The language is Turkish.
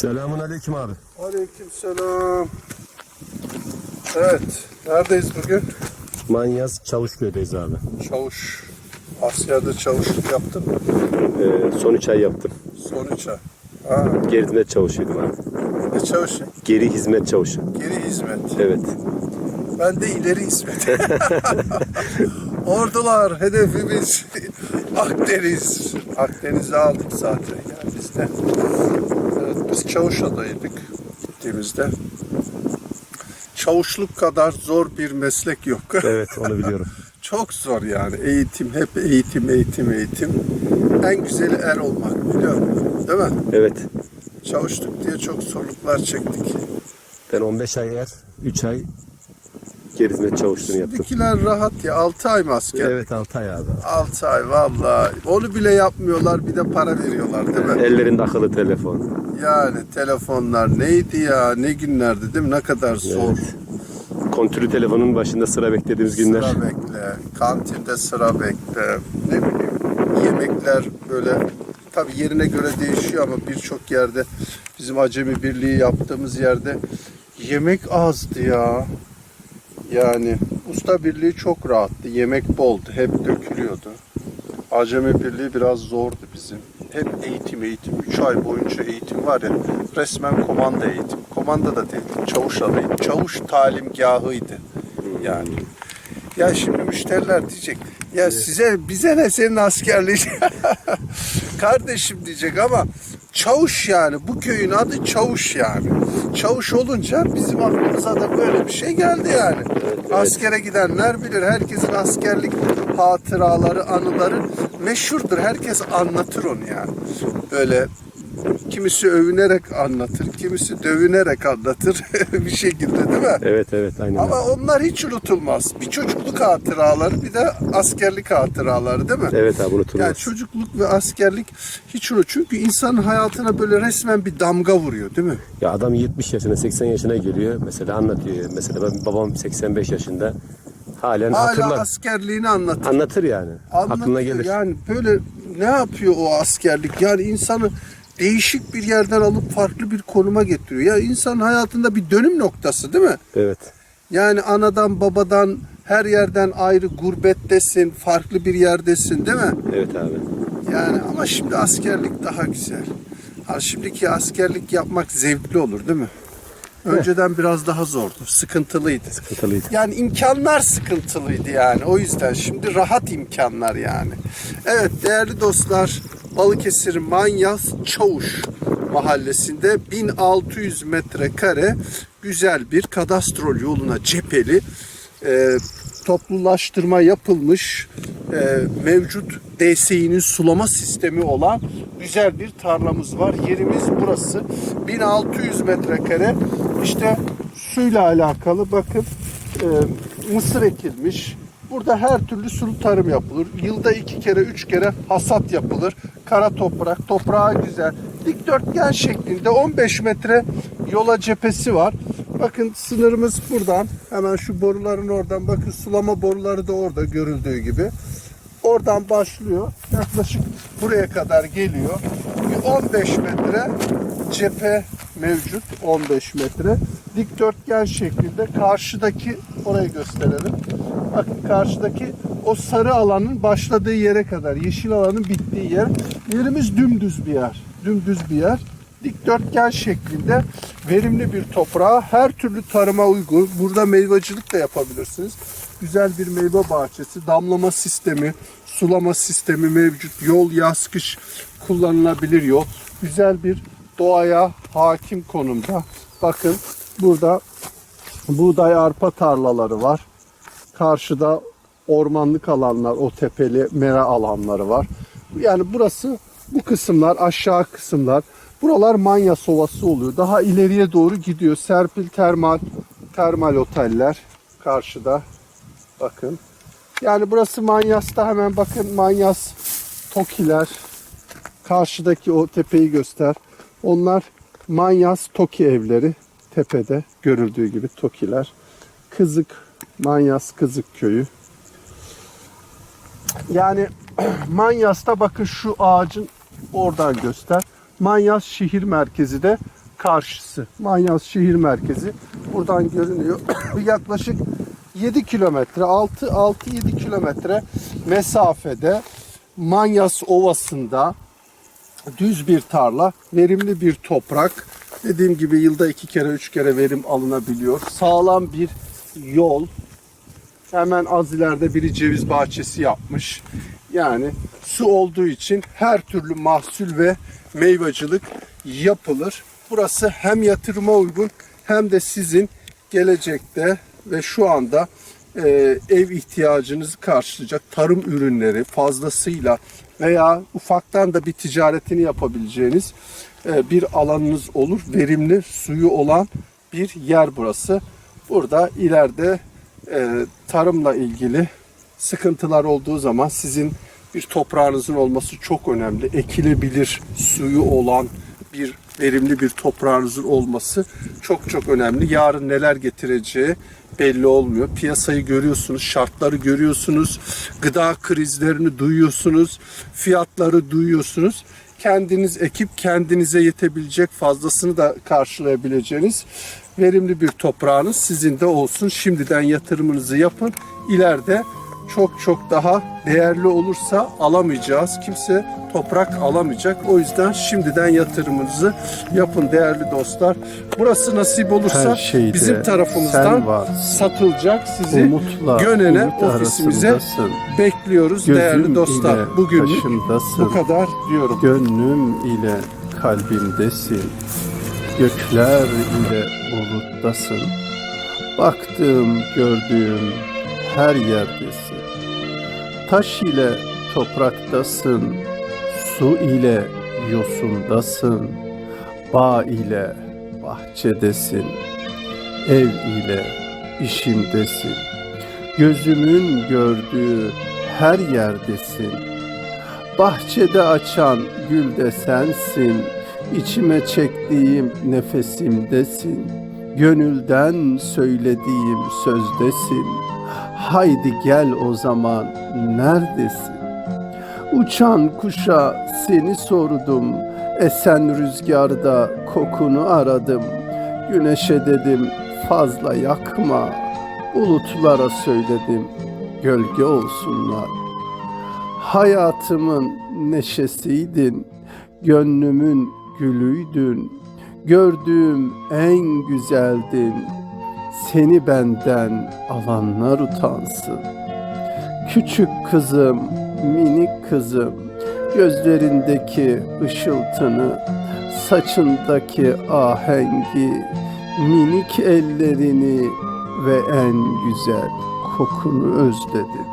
Selamun aleyküm abi. Aleykümselam. Evet, neredeyiz bugün? Manyas Çavuşköy'deyiz abi. Çavuş. Askerde çavuşluk yaptın mı? Ee, son 3 ay yaptım. Son üç ay. Ha, Geri hizmet çavuşuydum abi. ne çavuşu? Geri hizmet çavuşu. Geri hizmet. Evet. Ben de ileri hizmet. Ordular, hedefimiz Akdeniz. Akdeniz'i aldık zaten yani biz de. Biz Çavuşada'ydık gittiğimizde. Çavuşluk kadar zor bir meslek yok. Evet onu biliyorum. Çok zor yani. Eğitim, hep eğitim, eğitim, eğitim. En güzeli er olmak biliyor musun? Değil mi? Evet. Çavuştuk diye çok zorluklar çektik. Ben 15 ay yer, 3 ay geri hizmet çavuşluğunu yaptım. Şimdikiler rahat ya. 6 ay mı asker? Evet 6 ay abi. 6 ay vallahi. Onu bile yapmıyorlar bir de para veriyorlar değil mi? Ellerinde akıllı telefon. Yani telefonlar neydi ya? Ne günlerdi değil mi? Ne kadar zor. Evet. Kontürlü telefonun başında sıra beklediğimiz günler. Sıra bekle. Kantinde sıra bekle. Ne bileyim. Yemekler böyle tabii yerine göre değişiyor ama birçok yerde bizim acemi birliği yaptığımız yerde yemek azdı ya. Yani usta birliği çok rahattı. Yemek boldu. Hep dökülüyordu. Acemi birliği biraz zordu bizim. Hep eğitim eğitim. 3 ay boyunca eğitim var ya. Resmen komanda eğitim. Komanda da değil. Çavuş adayım. Çavuş talimgahıydı. Yani. Ya şimdi müşteriler diyecek. Ya size bize ne senin askerliğin? Kardeşim diyecek ama çavuş yani. Bu köyün adı çavuş yani. Çavuş olunca bizim aklımıza da böyle bir şey geldi yani. Askere gidenler bilir. Herkesin askerlik hatıraları, anıları meşhurdur. Herkes anlatır onu yani. Böyle kimisi övünerek anlatır, kimisi dövünerek anlatır bir şekilde değil mi? Evet evet aynen. Ama onlar hiç unutulmaz. Bir çocukluk hatıraları bir de askerlik hatıraları değil mi? Evet abi unutulmaz. Yani çocukluk ve askerlik hiç unut. Çünkü insanın hayatına böyle resmen bir damga vuruyor değil mi? Ya adam 70 yaşına 80 yaşına geliyor. Mesela anlatıyor. Mesela ben babam 85 yaşında. Halen Hala hatırlar. askerliğini anlatır. Anlatır yani. Anlatıyor. Aklına gelir. Yani böyle ne yapıyor o askerlik? Yani insanı değişik bir yerden alıp farklı bir konuma getiriyor. Ya insanın hayatında bir dönüm noktası değil mi? Evet. Yani anadan babadan her yerden ayrı gurbettesin, farklı bir yerdesin değil mi? Evet abi. Yani ama şimdi askerlik daha güzel. Ha şimdiki askerlik yapmak zevkli olur değil mi? Önceden biraz daha zordu, sıkıntılıydı. Sıkıntılıydı. Yani imkanlar sıkıntılıydı yani. O yüzden şimdi rahat imkanlar yani. Evet değerli dostlar Balıkesir Manyas Çavuş mahallesinde 1600 metrekare güzel bir kadastrol yoluna cepheli e, toplulaştırma yapılmış e, mevcut DSİ'nin sulama sistemi olan güzel bir tarlamız var. Yerimiz burası. 1600 metrekare işte suyla alakalı bakın e, mısır ekilmiş. Burada her türlü sulu tarım yapılır. Yılda iki kere, üç kere hasat yapılır. Kara toprak, toprağı güzel. Dikdörtgen şeklinde 15 metre yola cephesi var. Bakın sınırımız buradan. Hemen şu boruların oradan. Bakın sulama boruları da orada görüldüğü gibi. Oradan başlıyor. Yaklaşık buraya kadar geliyor. Bir 15 metre cephe mevcut. 15 metre. Dikdörtgen şeklinde. Karşıdaki orayı gösterelim. Bakın karşıdaki o sarı alanın başladığı yere kadar, yeşil alanın bittiği yer. Yerimiz dümdüz bir yer. Dümdüz bir yer. Dikdörtgen şeklinde verimli bir toprağa her türlü tarıma uygun. Burada meyvacılık da yapabilirsiniz. Güzel bir meyve bahçesi, damlama sistemi, sulama sistemi mevcut. Yol yaz kış kullanılabilir yol. Güzel bir doğaya hakim konumda. Bakın burada buğday arpa tarlaları var. Karşıda ormanlık alanlar, o tepeli mera alanları var. Yani burası bu kısımlar, aşağı kısımlar. Buralar Manya Sovası oluyor. Daha ileriye doğru gidiyor. Serpil Termal, termal oteller karşıda. Bakın. Yani burası Manyas'ta hemen bakın Manyas Tokiler. Karşıdaki o tepeyi göster. Onlar Manyas Toki evleri. Tepede görüldüğü gibi Tokiler. Kızık, Manyas Kızık köyü. Yani Manyas'ta bakın şu ağacın oradan göster. Manyas şehir merkezi de karşısı. Manyas şehir merkezi. Buradan görünüyor. Yaklaşık 7 kilometre, 6-7 kilometre mesafede Manyas Ovası'nda düz bir tarla, verimli bir toprak. Dediğim gibi yılda iki kere, üç kere verim alınabiliyor. Sağlam bir yol. Hemen az ileride biri ceviz bahçesi yapmış. Yani su olduğu için her türlü mahsul ve meyvacılık yapılır. Burası hem yatırıma uygun hem de sizin gelecekte ve şu anda e, ev ihtiyacınızı karşılayacak tarım ürünleri fazlasıyla veya ufaktan da bir ticaretini yapabileceğiniz e, bir alanınız olur. Verimli suyu olan bir yer burası. Burada ileride e, tarımla ilgili sıkıntılar olduğu zaman sizin bir toprağınızın olması çok önemli. Ekilebilir suyu olan bir verimli bir toprağınızın olması çok çok önemli. Yarın neler getireceği belli olmuyor. Piyasayı görüyorsunuz, şartları görüyorsunuz, gıda krizlerini duyuyorsunuz, fiyatları duyuyorsunuz. Kendiniz ekip kendinize yetebilecek fazlasını da karşılayabileceğiniz verimli bir toprağınız sizin de olsun. Şimdiden yatırımınızı yapın. İleride çok çok daha değerli olursa alamayacağız. Kimse toprak alamayacak. O yüzden şimdiden yatırımınızı yapın değerli dostlar. Burası nasip olursa bizim tarafımızdan satılacak. Sizi Umutla Gönen'e, umut ofisimize arasındasın. bekliyoruz Gözüm değerli dostlar. taşımdasın. bu kadar diyorum. Gönlüm ile kalbimdesin. Gökler ile buluttasın. Baktığım, gördüğüm her yerdesin. Taş ile topraktasın. Su ile yosundasın. Bağ ile bahçedesin. Ev ile işimdesin. Gözümün gördüğü her yerdesin. Bahçede açan gül de sensin. İçime çektiğim nefesimdesin. Gönülden söylediğim sözdesin. Haydi gel o zaman neredesin? Uçan kuşa seni sordum. Esen rüzgarda kokunu aradım. Güneşe dedim fazla yakma. Bulutlara söyledim gölge olsunlar. Hayatımın neşesiydin, gönlümün gülüydün, gördüğüm en güzeldin. Seni benden alanlar utansın. Küçük kızım, minik kızım, gözlerindeki ışıltını, saçındaki ahengi, minik ellerini ve en güzel kokunu özledim.